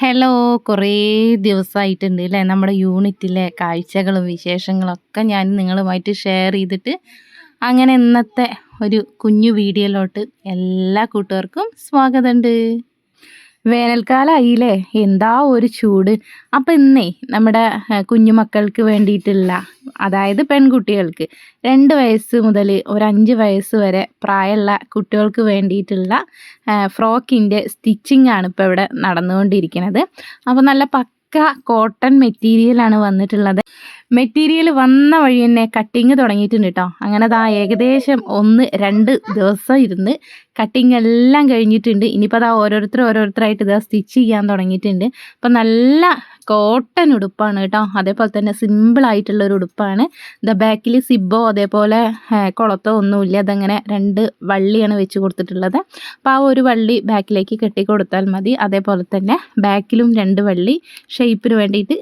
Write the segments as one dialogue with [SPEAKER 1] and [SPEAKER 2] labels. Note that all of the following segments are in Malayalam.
[SPEAKER 1] ഹലോ കുറേ ദിവസമായിട്ടുണ്ട് അല്ലേ നമ്മുടെ യൂണിറ്റിലെ കാഴ്ചകളും വിശേഷങ്ങളൊക്കെ ഞാൻ നിങ്ങളുമായിട്ട് ഷെയർ ചെയ്തിട്ട് അങ്ങനെ ഇന്നത്തെ ഒരു കുഞ്ഞു വീഡിയോയിലോട്ട് എല്ലാ കൂട്ടുകാർക്കും സ്വാഗതമുണ്ട് വേനൽക്കാലമായില്ലേ എന്താ ഒരു ചൂട്. അപ്പം ഇന്നേ നമ്മുടെ കുഞ്ഞു മക്കൾക്ക് വേണ്ടിയിട്ടുള്ള അതായത് പെൺകുട്ടികൾക്ക്. രണ്ട് വയസ്സ് മുതൽ ഒരു അഞ്ച് വയസ്സ് വരെ പ്രായമുള്ള കുട്ടികൾക്ക് വേണ്ടിയിട്ടുള്ള ഫ്രോക്കിന്റെ സ്റ്റിച്ചിങ് ആണ് ഇപ്പോൾ ഇവിടെ നടന്നുകൊണ്ടിരിക്കുന്നത്. അപ്പോൾ നല്ല പക്ക കോട്ടൺ മെറ്റീരിയലാണ് വന്നിട്ടുള്ളത്. മെറ്റീരിയൽ വന്ന വഴി തന്നെ കട്ടിങ് തുടങ്ങിയിട്ടുണ്ട് കേട്ടോ. അങ്ങനെ അതാ ഏകദേശം ഒന്ന് രണ്ട് ദിവസം ഇരുന്ന് കട്ടിങ് എല്ലാം കഴിഞ്ഞിട്ടുണ്ട്. ഇനിയിപ്പോൾ അതാ ഓരോരുത്തർ ഓരോരുത്തരായിട്ട് ഇതാ സ്റ്റിച്ച് ചെയ്യാൻ തുടങ്ങിയിട്ടുണ്ട്. അപ്പം നല്ല കോട്ടൺ ഉടുപ്പാണ് കേട്ടോ. അതേപോലെ തന്നെ സിമ്പിൾ ആയിട്ടുള്ള ഒരു ഉടുപ്പാണ്. ദ ബാക്കിൽ സിബോ അതേപോലെ കുളത്തോ ഒന്നുമില്ല. അതങ്ങനെ രണ്ട് വള്ളിയാണ് വെച്ച് കൊടുത്തിട്ടുള്ളത്. അപ്പോൾ ആ ഒരു വള്ളി ബാക്കിലേക്ക് കെട്ടി കൊടുത്താൽ മതി. അതേപോലെ തന്നെ ബാക്കിലും രണ്ട് വള്ളി ഷേപ്പിന് വേണ്ടിയിട്ട്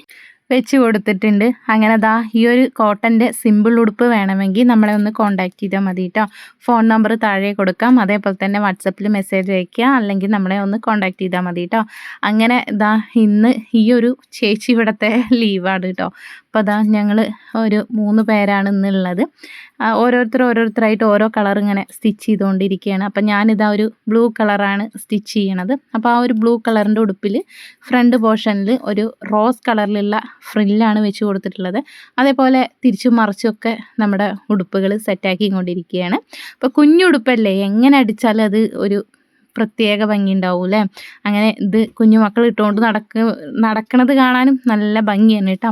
[SPEAKER 1] വെച്ച് കൊടുത്തിട്ടുണ്ട്. അങ്ങനെ ദാ ഈ ഒരു കോട്ടന്റെ സിമ്പിൾ ഉടുപ്പ് വേണമെങ്കിൽ നമ്മളെ ഒന്ന് കോൺടാക്റ്റ് ചെയ്താൽ മതി കേട്ടോ ഫോൺ നമ്പർ താഴെ കൊടുക്കാം. അതേപോലെ തന്നെ വാട്സപ്പിൽ മെസ്സേജ് അയയ്ക്കുക. അല്ലെങ്കിൽ നമ്മളെ ഒന്ന് കോൺടാക്റ്റ് ചെയ്താൽ മതി കേട്ടോ അങ്ങനെ ദാ ഇന്ന് ഈ ഒരു ചേച്ചി ഇവിടുത്തെ ലീവാണ് കേട്ടോ അപ്പോൾ അതാ ഞങ്ങൾ ഒരു മൂന്ന് പേരാണ് ഇന്നുള്ളത്. ഓരോരുത്തർ ഓരോരുത്തരായിട്ട് ഓരോ കളർ ഇങ്ങനെ സ്റ്റിച്ച് ചെയ്തുകൊണ്ടിരിക്കുകയാണ് അപ്പം ഞാനിതാ ഒരു ബ്ലൂ കളറാണ് സ്റ്റിച്ച് ചെയ്യണത്. അപ്പോൾ ആ ഒരു ബ്ലൂ കളറിന്റെ ഉടുപ്പിൽ ഫ്രണ്ട് പോർഷനിൽ ഒരു റോസ് കളറിലുള്ള ഫ്രില്ലാണ് വെച്ച് കൊടുത്തിട്ടുള്ളത്. അതേപോലെ തിരിച്ചും മറിച്ചൊക്കെ നമ്മുടെ ഉടുപ്പുകൾ സെറ്റാക്കി കൊണ്ടിരിക്കുകയാണ് അപ്പോൾ കുഞ്ഞുടുപ്പല്ലേ? എങ്ങനെ അടിച്ചാലും അത് ഒരു പ്രത്യേക ഭംഗി ഉണ്ടാവും അല്ലേ അങ്ങനെ ഇത് കുഞ്ഞുമക്കൾ ഇട്ടുകൊണ്ട് നടക്ക നടക്കണത് കാണാനും നല്ല ഭംഗിയാണ് കേട്ടോ.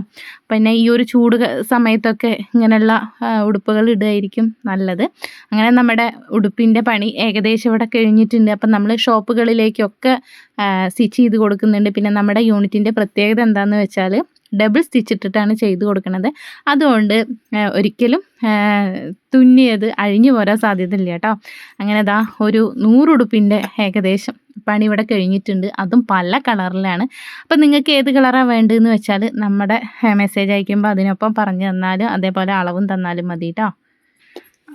[SPEAKER 1] പിന്നെ ഈ ഒരു ചൂട് സമയത്തൊക്കെ ഇങ്ങനെയുള്ള ഉടുപ്പുകൾ ഇടുകയായിരിക്കും നല്ലത്. അങ്ങനെ നമ്മുടെ ഉടുപ്പിന്റെ പണി ഏകദേശം ഇവിടെ കഴിഞ്ഞിട്ടുണ്ട്. അപ്പം നമ്മൾ ഷോപ്പുകളിലേക്കൊക്കെ സ്റ്റിച്ച് ചെയ്ത് കൊടുക്കുന്നുണ്ട്. പിന്നെ നമ്മുടെ യൂണിറ്റിന്റെ പ്രത്യേകത എന്താണെന്ന് വെച്ചാൽ ഡബിൾ സ്റ്റിച്ച് ഇട്ടിട്ടാണ് ചെയ്ത് കൊടുക്കുന്നത്. അതുകൊണ്ട് ഒരിക്കലും തുന്നിയത് അഴിഞ്ഞു പോരാൻ സാധ്യതയില്ല കേട്ടോ. അങ്ങനെ ദാ ഒരു നൂറുടുപ്പിന്റെ ഏകദേശം പണി ഇവിടെ കഴിഞ്ഞിട്ടുണ്ട്. അതും പല കളറിലാണ്. അപ്പം നിങ്ങൾക്ക് ഏത് കളറാണ് വേണ്ടതെന്ന് വെച്ചാൽ നമ്മുടെ മെസ്സേജ് അയക്കുമ്പോൾ അതിനൊപ്പം പറഞ്ഞു തന്നാലും അതേപോലെ അളവും തന്നാലും മതി കേട്ടോ.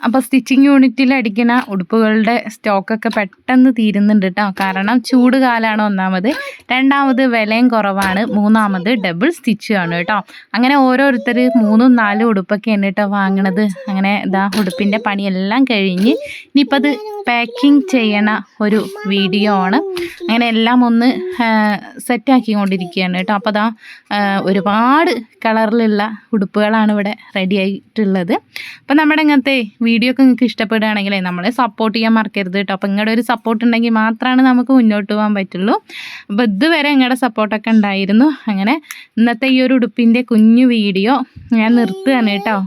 [SPEAKER 1] അപ്പോൾ സ്റ്റിച്ചിങ് യൂണിറ്റിൽ അടിക്കുന്ന ഉടുപ്പുകളുടെ സ്റ്റോക്കൊക്കെ പെട്ടെന്ന് തീരുന്നുണ്ട് കേട്ടോ കാരണം ചൂട് കാലമാണ് ഒന്നാമത്. രണ്ടാമത് വിലയും കുറവാണ്. മൂന്നാമത് ഡബിൾ സ്റ്റിച്ച് ആണ് കേട്ടോ അങ്ങനെ ഓരോരുത്തർ മൂന്നും നാലും ഉടുപ്പൊക്കെയാണ് കേട്ടോ വാങ്ങണത്. അങ്ങനെ ഇതാ ഉടുപ്പിന്റെ പണിയെല്ലാം കഴിഞ്ഞ് ഇനിയിപ്പോൾ അത് പാക്കിംഗ് ചെയ്യണ ഒരു വീഡിയോ ആണ്. അങ്ങനെ എല്ലാം ഒന്ന് സെറ്റാക്കിക്കൊണ്ടിരിക്കുകയാണ് കേട്ടോ അപ്പോൾ അതാ ഒരുപാട് കളറിലുള്ള ഉടുപ്പുകളാണ് ഇവിടെ റെഡി ആയിട്ടുള്ളത്. അപ്പോൾ നമ്മുടെ ഇങ്ങനത്തെ വീഡിയോ ഒക്കെ നിങ്ങൾക്ക് ഇഷ്ടപ്പെടുകയാണെങ്കിൽ നമ്മളെ സപ്പോർട്ട് ചെയ്യാൻ മറക്കരുത് കേട്ടോ അപ്പോൾ നിങ്ങളുടെ ഒരു സപ്പോർട്ട് ഉണ്ടെങ്കിൽ മാത്രമാണ് നമുക്ക് മുന്നോട്ട് പോകാൻ പറ്റുള്ളൂ. അപ്പോൾ ഇതുവരെ നിങ്ങളുടെ സപ്പോർട്ടൊക്കെ ഉണ്ടായിരുന്നു. അങ്ങനെ ഇന്നത്തെ ഈ ഒരു ഉടുപ്പിന്റെ കുഞ്ഞു വീഡിയോ ഞാൻ നിർത്തുകയാണ് കേട്ടോ